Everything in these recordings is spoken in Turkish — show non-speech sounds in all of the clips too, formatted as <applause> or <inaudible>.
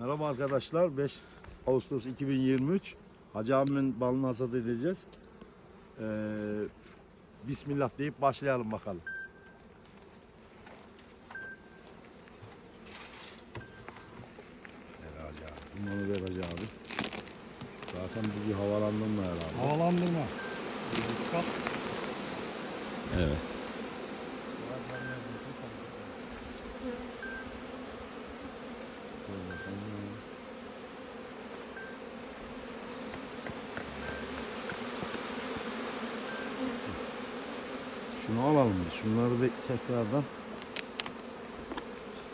Merhaba arkadaşlar. 5 Ağustos 2023. Hacı abimin balını hasat edeceğiz. Ee, Bismillah deyip başlayalım bakalım. Ver Hacı abi. Bunu ver Hacı abi. Zaten bu bir havalandırma herhalde. Havalandırma. Evet. Biz. Şunları bir tekrardan.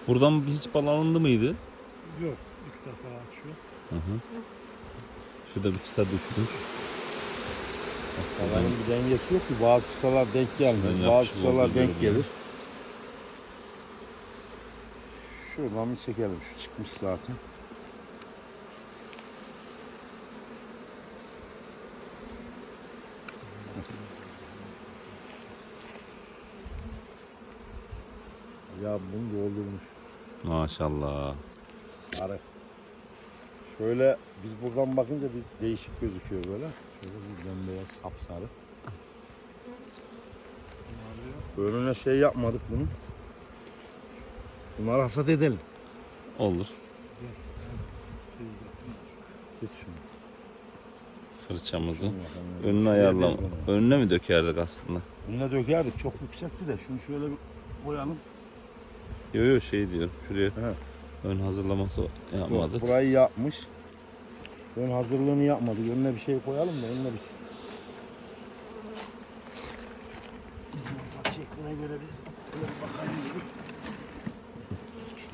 Buradan hiç bal alındı mıydı? Yok. İlk defa açıyor. Hı hı. Şurada bir çıta düşmüş. Hastaların bir dengesi yok ki. Bazı sıralar denk gelmez. Ben Bazı yapışık sıralar denk gelir. Şuradan bir çekelim. Şu çıkmış zaten. Ya bunu doldurmuş. Maşallah. Sarı. Şöyle biz buradan bakınca bir değişik gözüküyor böyle. Şöyle bir bembeyaz sapsarı. Önüne şey yapmadık bunu. Bunları hasat edelim. Olur. Tut şunu. Fırçamızı. Değil bunu. Önüne mi dökerdik aslında? Önüne dökerdik çok yüksekti de şunu şöyle bir koyalım. Yo yo şey diyor. Şuraya He. ön hazırlaması yapmadık. Burayı yapmış. Ön hazırlığını yapmadık. Önüne bir şey koyalım da önüne bir Bizim hasat şekline göre bir şöyle bir bakalım.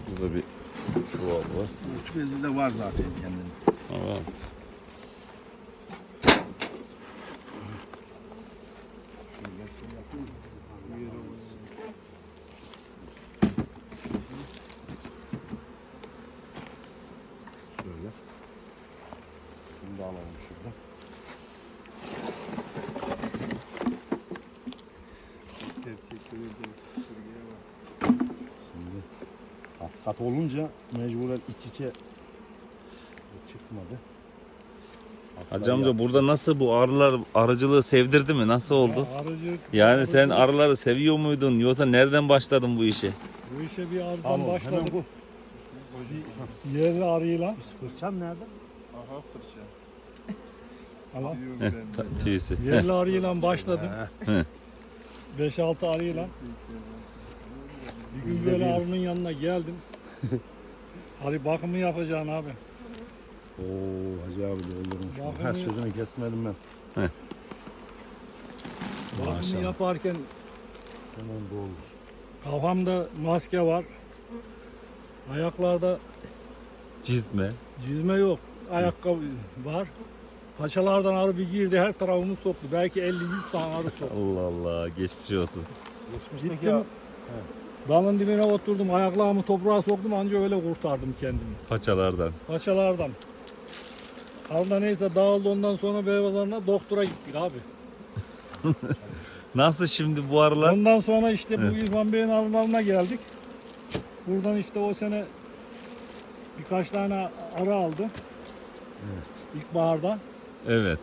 Burada bir çuval var. Uç bezi de var zaten kendinin. Tamam. Şöyle şey yapayım. Bir yere olsun. Şöyle. Bunu da alalım şuradan. Şimdi kat kat olunca mecburen iç içe çıkmadı. Hacı amca burada nasıl bu arılar arıcılığı sevdirdi mi? Nasıl oldu? Ya arıcı, Yani sen arıcı- arıları seviyor muydun? Yoksa nereden başladın bu işe? Bu işe bir arıdan Tamam, hemen başladık. bu. Yerli arıyla. Fırçan nerede? Aha fırça. <laughs> Ama Diyorum Heh, ta- tüyüsü. yerli arıyla başladım. He. 5-6 arıyla. Bir gün böyle arının yanına geldim. <laughs> Arı bakımı yapacaksın abi. Oo Hacı abi doldurmuş. Bakın Ha ya. sözünü kesmedim ben. Bakımı Maşallah. yaparken Hemen doldur. kafamda maske var. Ayaklarda Cizme. Cizme yok. Ayakkabı var. Paçalardan arı bir girdi her tarafımı soktu. Belki 50-100 tane arı soktu. Allah Allah geçmiş olsun. Geçmişteki Gittim. ya. Dalın dibine oturdum. Ayaklarımı toprağa soktum. Anca öyle kurtardım kendimi. Paçalardan. Paçalardan. Arda neyse dağıldı ondan sonra Beyvazar'ına doktora gittik abi. <laughs> Nasıl şimdi bu arılar? Ondan sonra işte bu İrfan Bey'in arılarına geldik. Buradan işte o sene birkaç tane arı aldı. İlkbaharda. Evet.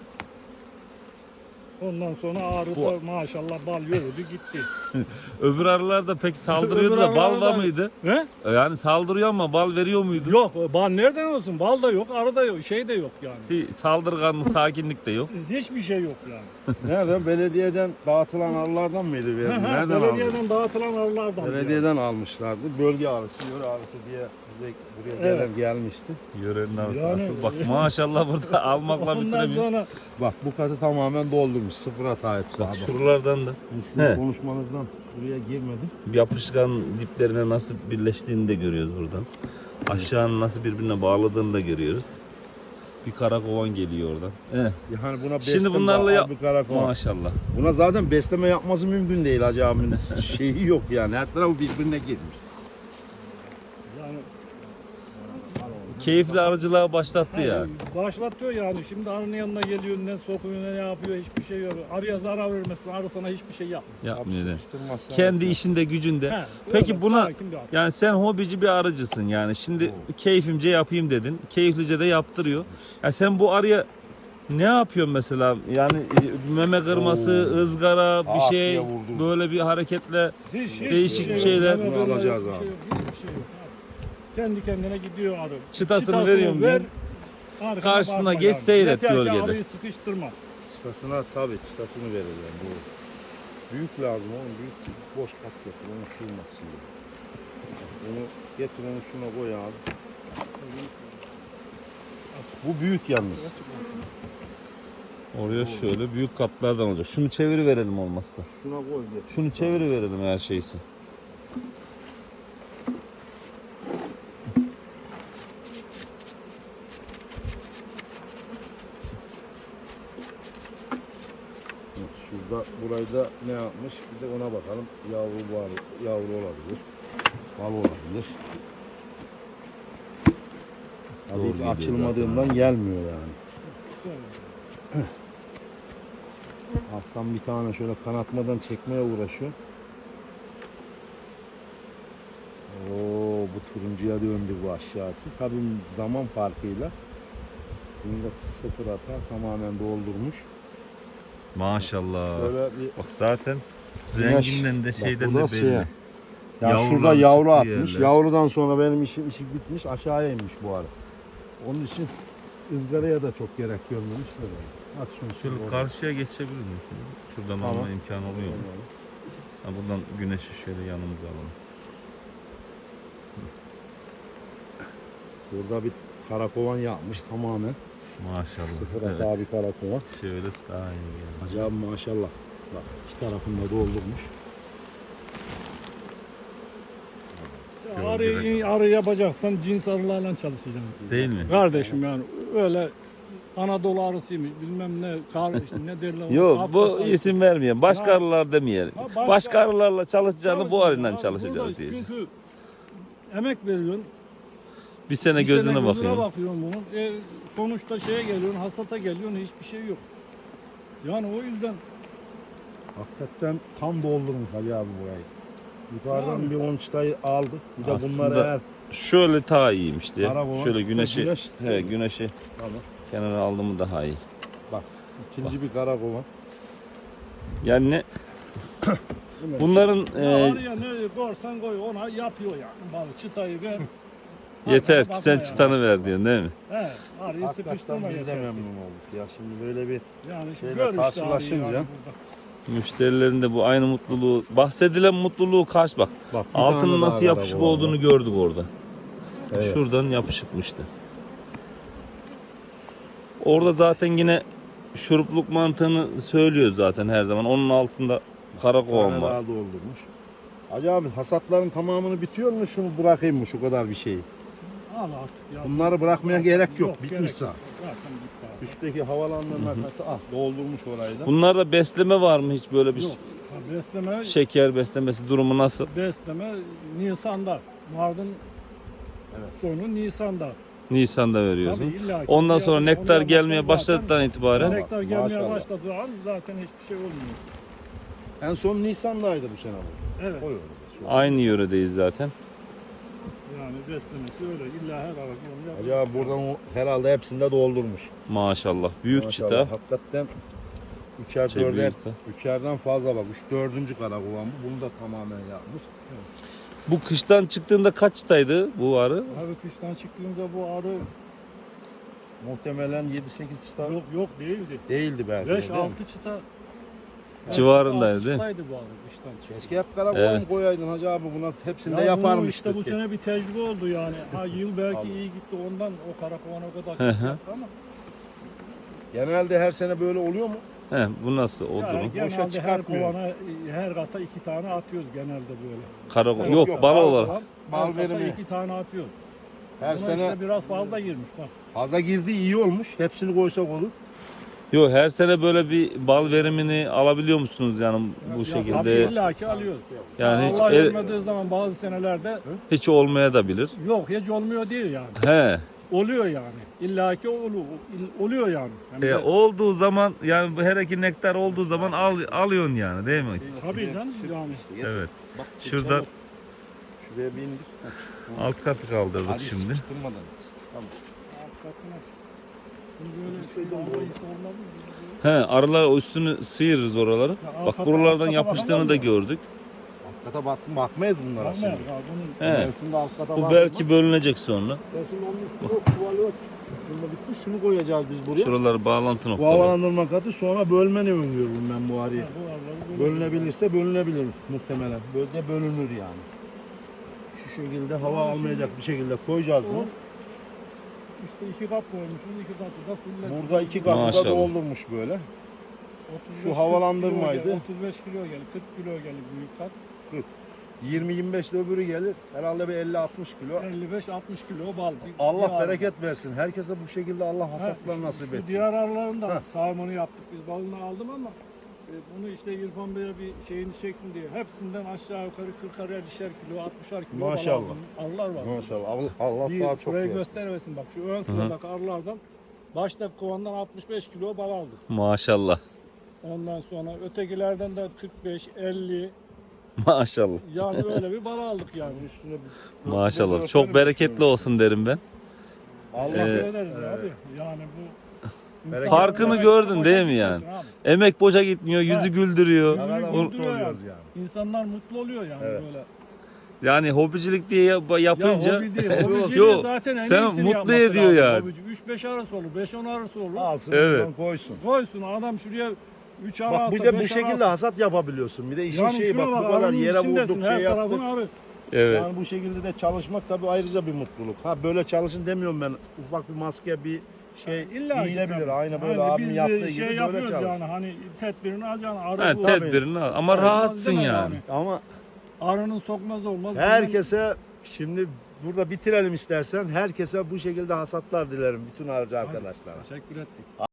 Ondan sonra ağrı Bu- maşallah bal yürüdü gitti. <laughs> Öbür arılar da pek saldırıyordu Öbür da bal arılar da- mıydı? He? Yani saldırıyor ama bal veriyor muydu? Yok bal nereden olsun? Bal da yok, arı da yok, şey de yok yani. Bir saldırganlık, sakinlik de yok. Hiçbir şey yok yani. Nereden? Belediyeden dağıtılan arılardan mıydı? Nereden aldı? Belediyeden dağıtılan arılardan. yani. Belediyeden almışlardı. Bölge arısı, yöre arısı diye bize buraya gelen Evet. gelmişti. Yörenin arısı. Yani- Asıl bak maşallah burada <laughs> almakla Ondan bitiremiyor. sonra Bak bu katı tamamen doldurmuş. Sıfır hata hepsi. Bak şuralardan da Sizin He. konuşmanızdan buraya girmedim. yapışkan diplerine nasıl birleştiğini de görüyoruz buradan. Aşağının nasıl birbirine bağladığını da görüyoruz. Bir karakovan geliyor oradan. Evet. Yani buna Şimdi bunlarla yap-. Maşallah. Buna zaten besleme yapması mümkün değil Hacı abinin şeyi yok yani. Her tarafı birbirine girmiş. yani keyifli arıcılığa başlattı ya. Yani başlatıyor yani. Şimdi arının yanına geliyor, ne sokuyor, ne yapıyor, hiçbir şey yok. Arıya zarar vermesin, arı sana hiçbir şey yapmıyor. Yapmıyor. değil. Sıkıştırmazsan Kendi işinde gücünde. He, Peki öyle, buna sakin bir arı. yani sen hobici bir arıcısın yani. Şimdi keyfimce yapayım dedin. Keyiflice de yaptırıyor. Ya sen bu arıya ne yapıyorsun mesela? Yani meme kırması, Oo. ızgara, bir Ah şey böyle bir hareketle Hiç, hiçbir Değişik şey bir şeyler. Bunu alacağız bir abi. şey yok, hiçbir şey yok abi. Kendi kendine gidiyor arı. çıtasını veriyorum ver. arkana Karşısına bakma geç, seyret Yeter ki gölgede. arıyı sıkıştırma. Çıtasına tabii çıtasını vereceğim. Bu büyük lazım oğlum. Büyük boş kat getir. Onu sığmasın diye. Onu getir onu şuna koy abi. Bu büyük yalnız. Oraya şöyle büyük katlardan olacak. Şunu çeviri verelim olmazsa. Şuna koy getir. Şunu çeviri verelim her şeysi. Şurada burayı da ne yapmış? Bir de ona bakalım. Yavru var, yavru olabilir. Bal olabilir. Tabii hiç açılmadığından gelmiyor yani. <clears throat> Alttan bir tane şöyle kanatmadan çekmeye uğraşıyor. Oo bu turuncuya döndü bu aşağısı. Tabii zaman farkıyla. Bunda sıfır hata tamamen doldurmuş. Maşallah. Şöyle bir Bak zaten Güneş. renginden de Bak şeyden da de şey. belli. Ya Yavrular şurada yavru atmış. yerler. Yavrudan sonra benim işim işi bitmiş. Aşağıya inmiş bu arı. Onun için ızgaraya da çok gerek görmemiş böyle. At şunu Şöyle şuraya. karşıya geçebilir misin? Şuradan Tamam. alma imkanı oluyor mu? Ha, buradan güneşi şöyle yanımıza alalım. Burada bir karakovan yapmış tamamen. Maşallah. Sıfır evet. hata bir karakovan. Şöyle daha iyi yani. Acayip maşallah. Bak iki tarafında doldurmuş. Arıyı, arı yapacaksan cins arılarla çalışacaksın. Değil mi? Kardeşim yani öyle Anadolu arısıymış bilmem ne kar işte ne derler. <laughs> Yok bu arısı. isim vermeyelim. Başka Ya. arılar demeyelim. Ha, başka- Başka arılarla çalışacağını bu arıyla çalışacağız diyeceğiz. Çünkü emek veriyorsun. Bir sene bir gözüne sene gözüne bakıyorum. bakıyorsun bunun. E, sonuçta şeye geliyorsun, hasata geliyorsun hiçbir şey yok. Yani o yüzden Hakikaten tam doldurmuş Ali abi burayı. Yukarıdan bir 10 çıtayı aldık. Bir de Aslında bunları eğer Şöyle daha iyiymiş diye. Karakovan. Şöyle güneşi, Güneş- he, güneşi Tamam. kenara aldı mı daha iyi. ikinci bir karakovan. Yani ne- <coughs> bunların ya e, arıya ne koyarsan koy ona yapıyor yani. Balı çıtayı ver. Yeter ki sen çıtanı ver diyorsun değil mi? He, arıyı Hakikaten sıkıştırma biz de yeter. memnun olduk ya. Şimdi böyle bir Yani Şeyle gör işte arıyı karşılaşınca- yani burada. Müşterilerin de bu aynı mutluluğu, bahsedilen mutluluğu kaç bak. bak bir Altının tane nasıl yapışık karakovan var. olduğunu gördük orada. Evet. Şuradan yapışıkmıştı. Orada zaten yine şurupluk mantığını söylüyor zaten her zaman. Onun altında kara Bir kovan tane var. daha doldurmuş. Hacı abi hasatların tamamını bitiyor mu şunu bırakayım mı şu kadar bir şeyi? Al artık ya. Bunları bırakmaya gerek yok. gerek Bitmiş yok. zaten. Zaten bitti abi. Üstteki havalandırma katı ah doldurmuş orayı da. Bunlarda besleme var mı hiç böyle bir Yok. Ha, besleme, şeker beslemesi durumu nasıl? besleme Nisan'da. Mardin Evet. sonu Nisan'da. Nisan'da veriyorsun. Tabii illa ki. Ondan Onu sonra nektar gelmeye yapmazsan başladıktan zaten- itibaren Nektar gelmeye Maşallah. başladığı an zaten hiçbir şey olmuyor. En son Nisan'daydı bu sene bu. Evet. Koy orada. aynı yöredeyiz zaten. Yani beslemesi öyle. İlla her yapıyor. abi buradan o herhalde hepsinde doldurmuş. Maşallah. Büyük Maşallah, çıta. Hakikaten üçer Şey, dörder, üçerden fazla bak. Üç dördüncü karakovan bu. Bunu da tamamen yapmış. Bu kıştan çıktığında kaç çıtaydı bu arı? Abi kıştan çıktığında bu arı Muhtemelen 7-8 çıta yok yok değildi. değildi belki. de, 5 değil mi? 6 çıta Civarındaydı, değil mi? altı çıtaydı bu arı kıştan çıktı. Keşke hep karakovan Evet. koyaydın hacı abi. Buna hepsinde Ya bu yaparmıştık. işte bu ki. sene bir tecrübe oldu yani. Ha yıl belki iyi gitti ondan o karakovan o kadar Hı çok hı. yaptı ama Genelde her sene böyle oluyor mu? He, bu nasıl o yani durum? genelde her çıkartmıyor. kovana her kata iki tane atıyoruz genelde böyle. Kara Yok, yok, bal bal olarak. Bal her kata verimi. iki tane atıyoruz. Her Buna sene işte biraz fazla girmiş bak. fazla girdi iyi olmuş. Hepsini koysak olur. Yok her sene böyle bir bal verimini alabiliyor musunuz yani bu Ya şekilde? Tabii illa ki alıyoruz. Yani hiç Allah el- vermediği zaman bazı senelerde hiç olmaya da bilir. yok hiç olmuyor değil yani. He. oluyor yani. İlla ki olu- oluyor yani. Hem E, de- olduğu zaman yani bu her iki nektar olduğu zaman al, alıyorsun yani değil mi? Tabii canım yani. Evet. Bak, Şurada Şuraya bir indir. alt katı kaldırdık Hadi şimdi. sıkıştırmadan. Hakikaten. Şimdi böyle havayı sormadım. He arılar üstünü sıyırırız oraları. Ya, Bak buralardan yapıştığını da gördük. Alt kata bak, bakmayız bunlara Bakma şimdi. bunun He. Mevsimde alt kata Bu bakma. belki bölünecek sonra. Ben şimdi onun üstüne yok, çuvalı yok. Bunda bitmiş, şunu koyacağız biz buraya. Şuraları bağlantı Bu noktaları. havalandırma katı sonra bölmeni öngörüyorum ben bu arıyı. Bölünebilirse bölünebilir muhtemelen. Böyle bölünür yani. Şu şekilde hava almayacak bir şekilde koyacağız bunu. İşte iki kat koymuşuz, iki katı da fulle. Burada iki katı da Maşallah. doldurmuş böyle. 35 şu kilo havalandırmaydı. gel- 35 kilo gelir, 40 kilo gelir büyük kat. 20-25 de öbürü gelir. Herhalde bir 50-60 kilo. 55-60 kilo bal. Bir- Allah bir bereket versin. Herkese bu şekilde Allah Ha, hasatlar şu- nasip şu etsin. Diğer arıların da Ha. sağımını yaptık. Biz balını aldım ama bunu işte İrfan Bey'e bir şeyini çeksin diye. Hepsinden aşağı yukarı 40'ar 50'şer kilo, 60'ar kilo Maşallah. Arılar var. Maşallah. Allah, Allah Bir daha çok şurayı versin. göstermesin bak. Şu ön sıradaki arılardan başta kovandan 65 kilo bal aldık. Maşallah. Ondan sonra ötekilerden de 45, 50 Maşallah. yani öyle bir bal aldık yani. Üstüne bir- Maşallah. Çok bereketli olsun derim ben. Allah Ee, ederiz abi. Yani bu Bereket- Farkını gördün değil mi yani? Abi. Emek boşa gitmiyor, yüzü güldürüyor. Mutlu oluyoruz yani. İnsanlar mutlu oluyor yani Evet. böyle. Yani hobicilik diye yap- yapınca Ya hobi değil. <laughs> Yok, zaten en sen iyisini mutlu yapması ediyor lazım yani. Hobici. 3-5 arası olur, 5-10 arası olur. Alsın Evet. buradan koysun. Koysun adam şuraya 3 ara Bak alsa, bir de bu beş ara şekilde alsa. hasat yapabiliyorsun. Bir de işin yani şeyi şuna bak bu bak, kadar yere içindesin, vurduk şey yaptık. tarafın arı. evet. Yani bu şekilde de çalışmak tabii ayrıca bir mutluluk. Ha böyle çalışın demiyorum ben. Ufak bir maske bir şey İlla giyilebilir. tabii. Aynı böyle Hani abimin biz yaptığı şey gibi böyle yapıyoruz çalış. yani hani tedbirini alacaksın. Arı Ha, bu. tedbirini al. Ama Olmaz rahatsın deme yani. Ama Arının sokmaz olmaz. herkese şimdi burada bitirelim istersen. Herkese bu şekilde hasatlar dilerim bütün arıcı arkadaşlara. Teşekkür ettik.